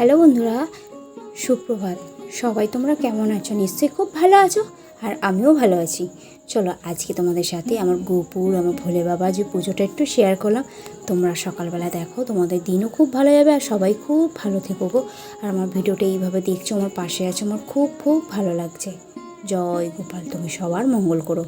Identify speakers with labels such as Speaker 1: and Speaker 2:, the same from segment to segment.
Speaker 1: Hello বন্ধুরা, সুপ্রভাত। সবাই তোমরা কেমন আছো? নিশ্চয়ই খুব ভালো আছো আর আমিও ভালো আছি। চলো আজকে তোমাদের সাথে আমার গোপুর, আমার ভোলে বাবা যে পুজোটা একটু শেয়ার করলাম, তোমরা সকালবেলা দেখো, তোমাদের দিনও খুব ভালো যাবে আর সবাই খুব ভালো থেকো গো। আর আমার ভিডিওটা এইভাবে দেখছ, আমার পাশে আছো, আমার খুব খুব ভালো লাগছে। জয় গোপাল, তুমি সবার মঙ্গল করো।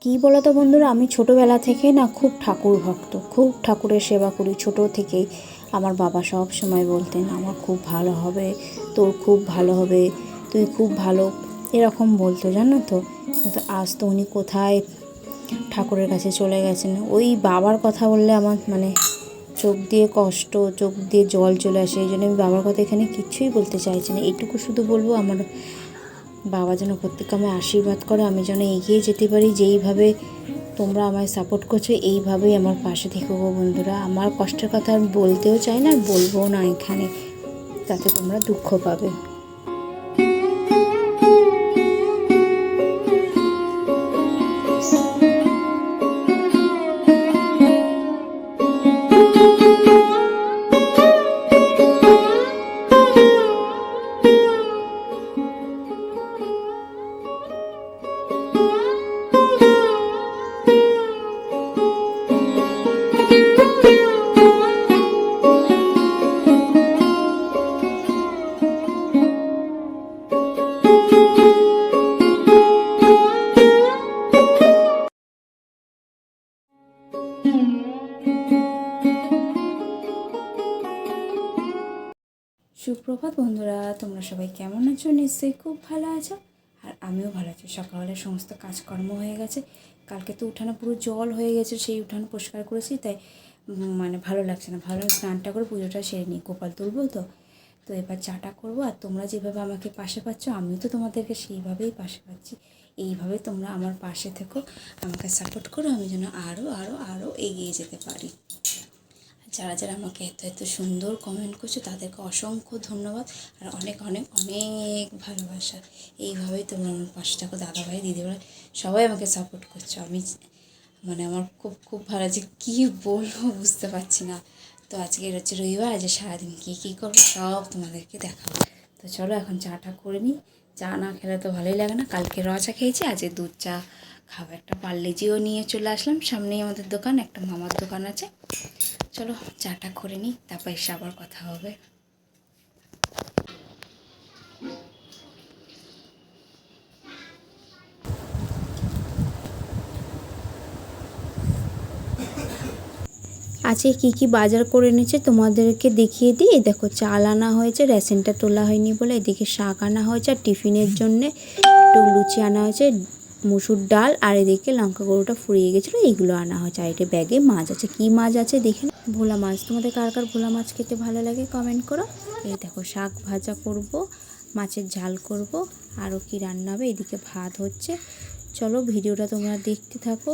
Speaker 1: কি বলতো বন্ধুরা, আমি ছোটোবেলা থেকে না খুব ঠাকুর ভক্ত। খুব ঠাকুরের সেবা করি। ছোট থেকেই আমার বাবা সব সময় বলতেন, আমার খুব ভালো হবে, তোর খুব ভালো হবে, তুই খুব ভালো। এরকম বলতো, জানো তো? কিন্তু আজ তো উনি কোথায় ঠাকুরের কাছে চলে গেছেন? ওই বাবার কথা বললে আমার মানে চোখ দিয়ে কষ্ট, চোখ দিয়ে জল চলে আসে। এই জন্য আমি বাবার কথা এখানে কিচ্ছুই বলতে চাইছি না। এটুকু শুধু বলব আমার বাবা যেন প্রত্যেককে আমায় আশীর্বাদ করে, আমি যেন এগিয়ে যেতে পারি, যেইভাবে তোমরা আমায় সাপোর্ট করছ, এইভাবেই আমার পাশে থেকে গো বন্ধুরা। আমার কষ্টের কথা বলতেও চাই না বলব না এখানে তাতে তোমরা দুঃখ পাবে। সুপ্রভাত বন্ধুরা, তোমরা সবাই কেমন আছো? নিশ্চয়ই খুব ভালো আছো। আর আমিও ভালো আছি। সকালে সমস্ত কাজকর্ম হয়ে গেছে। কালকে তো উঠানো পুরো জল হয়ে গেছে, সেই উঠানো পরিষ্কার করেছি, তাই মানে ভালো লাগছে না। ভালো স্নানটা করে পুজোটা সেরে নিই। গোপাল তুলবো তো। তো এবার চাটা করব। আর তোমরা যেভাবে আমাকে পাশে পাচ্ছ, আমিও তো তোমাদেরকে সেইভাবেই পাশে পাচ্ছি। এইভাবে তোমরা আমার পাশে থেকো, আমাকে সাপোর্ট করো, আমি যেন আরও আরও আরও এগিয়ে যেতে পারি। যারা যারা আমাকে এত এত সুন্দর কমেন্ট করছ, তাদেরকে অসংখ্য ধন্যবাদ আর অনেক অনেক অনেক ভালোবাসা। এইভাবেই তোমরা আমার পাশে থাকো, দাদাভাই, দিদিভাই, সবাই আমাকে সাপোর্ট করছ। আমি মানে আমার খুব খুব ভালো লাগছে, কী বলব বুঝতে পারছি না। তো আজকে হচ্ছে রবিবার, আজ সারাদিন কী কী করব, সব তোমাদেরকে দেখাবো। তো চলো এখন চাটা করে নিই। চা না খেলে তো ভালোই লাগে না। কালকে র চা খেয়েছি, আজকে দুধ চা খাব। একটা পার্লেজিও নিয়ে চলে আসলাম। সামনেই আমাদের দোকান, একটা মামার দোকান আছে। চলো চাটা করে নিই, তারপর এসে আবার কথা হবে। আজকে কি কি বাজার করে এনেছে তোমাদেরকে দেখিয়ে দিই। দেখো, চাল আনা হয়েছে, রেশনটা তোলা হয়নি বলে। এদিকে শাক আনা হয়েছে, আর টিফিনের জন্য একটু লুচি আনা হয়েছে, মুসুর ডাল, আর এদিকে লঙ্কা গরুটা ফুরিয়ে গেছিল, এইগুলো আনা হয়েছে। আর এটা ব্যাগে মাছ আছে। কি মাছ আছে দেখে। ভোলা মাছ, তোমাদের কার কার ভোলা মাছ খেতে ভালো লাগে কমেন্ট করো। এই দেখো, শাক ভাজা করব, মাছের ঝাল করব, আরও কি রান্না হবে, এদিকে ভাত হচ্ছে। চলো, ভিডিওটা তোমরা দেখতে থাকো।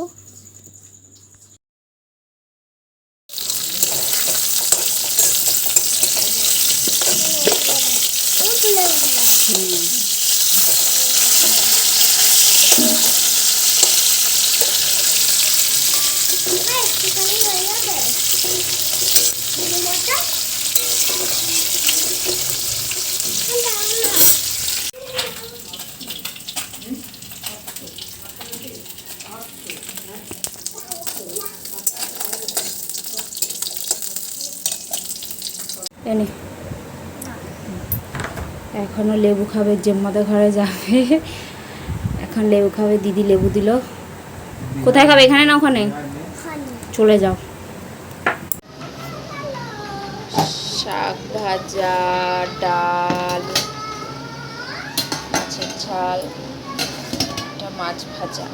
Speaker 1: এনে এখনও লেবু খাবে, জেম্মাদের ঘরে যাবে। এখন লেবু খাবে, দিদি লেবু দিল। কোথায় খাবে? এখানে না ওখানে? চলে যাও। শাক ভাজা, ডাল, মাছের ঝাল এটা মাছ ভাজা।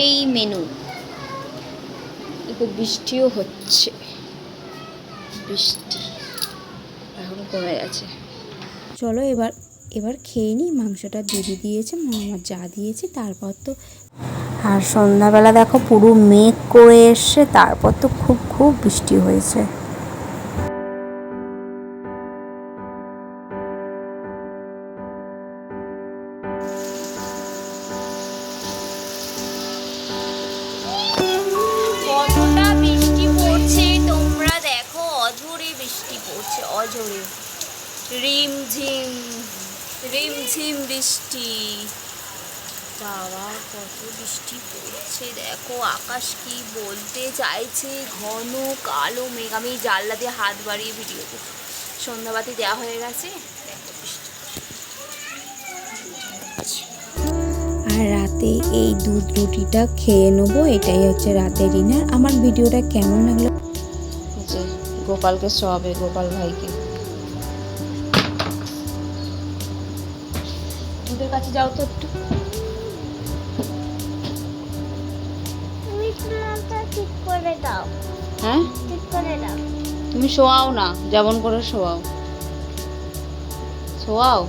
Speaker 1: এই মেনু একটু বৃষ্টিও হচ্ছে। বৃষ্টি এখন কমে গেছে। চলো এবার এবার খেয়ে নিই। মাংসটা দিদি দিয়েছে মামার যা দিয়েছে তারপর তো আর সন্ধ্যাবেলা দেখো পুরো মেঘ করে এসছে তারপর তো খুব খুব বৃষ্টি হয়েছে। তোমরা দেখো অঝোরে বৃষ্টি পড়ছে অঝোরে। রিমঝিম রিমঝিম বৃষ্টি। বাবা কত বৃষ্টি পড়ছে দেখো আকাশ কি বলতে চাইছে ঘন কালো মেঘ। আমি জানলা দিয়ে হাত বাড়িয়ে ভিডিও করছি। সন্ধ্যাবাতি দেওয়া হয়ে গেছে দেখো বৃষ্টি।
Speaker 2: আর রাতে এই দুধ রুটিটা খেয়ে নেব এটাই হচ্ছে রাতের ডিনার আমার ভিডিওটা কেমন লাগল?
Speaker 1: যে গোপালকে সবে গোপাল ভাইকে। ওদের কাছে যাও তো একটু।
Speaker 3: তুমি ঠিক করে দাও।
Speaker 1: হ্যাঁ?
Speaker 3: ঠিক করে দাও।
Speaker 1: তুমি শোয়াও না যেমন করে শোয়াও। শোয়াও?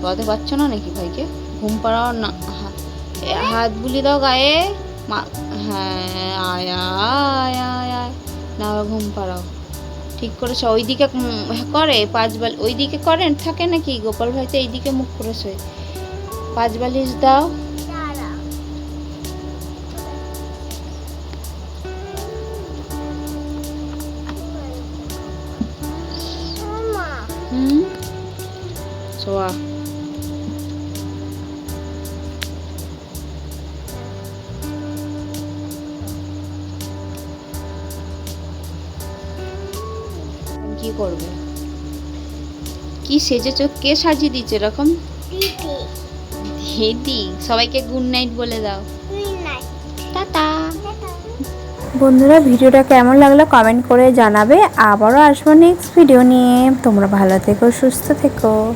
Speaker 1: শোয়াতে পারছ না নাকি ভাইকে? ঘুম পাড়াও না। হাত বুলি দাও গায়ে। মা হ্যাঁ আয় আয় আয় আয়। না ঘুম পাড়াও। ঠিক করে শো ওইদিকে করে পাঁচ বাল ওইদিকে করেন থাকে নাকি? গোপাল ভাই তো এইদিকে মুখ করে শোয় পাঁচ বালিশ দাও। হুম? শোয়া। কি করবে? কি সেজেছ? কে সাজিয়ে দিচ্ছে এরকম?
Speaker 3: দিদি।
Speaker 1: সবাইকে গুড নাইট বলে দাও।
Speaker 3: টাটা।
Speaker 2: বন্ধুরা, ভিডিওটা কেমন লাগল কমেন্ট করে জানাবে। আবারও আসব নেক্সট ভিডিও নিয়ে। তোমরা ভালো থেকো, সুস্থ থেকো।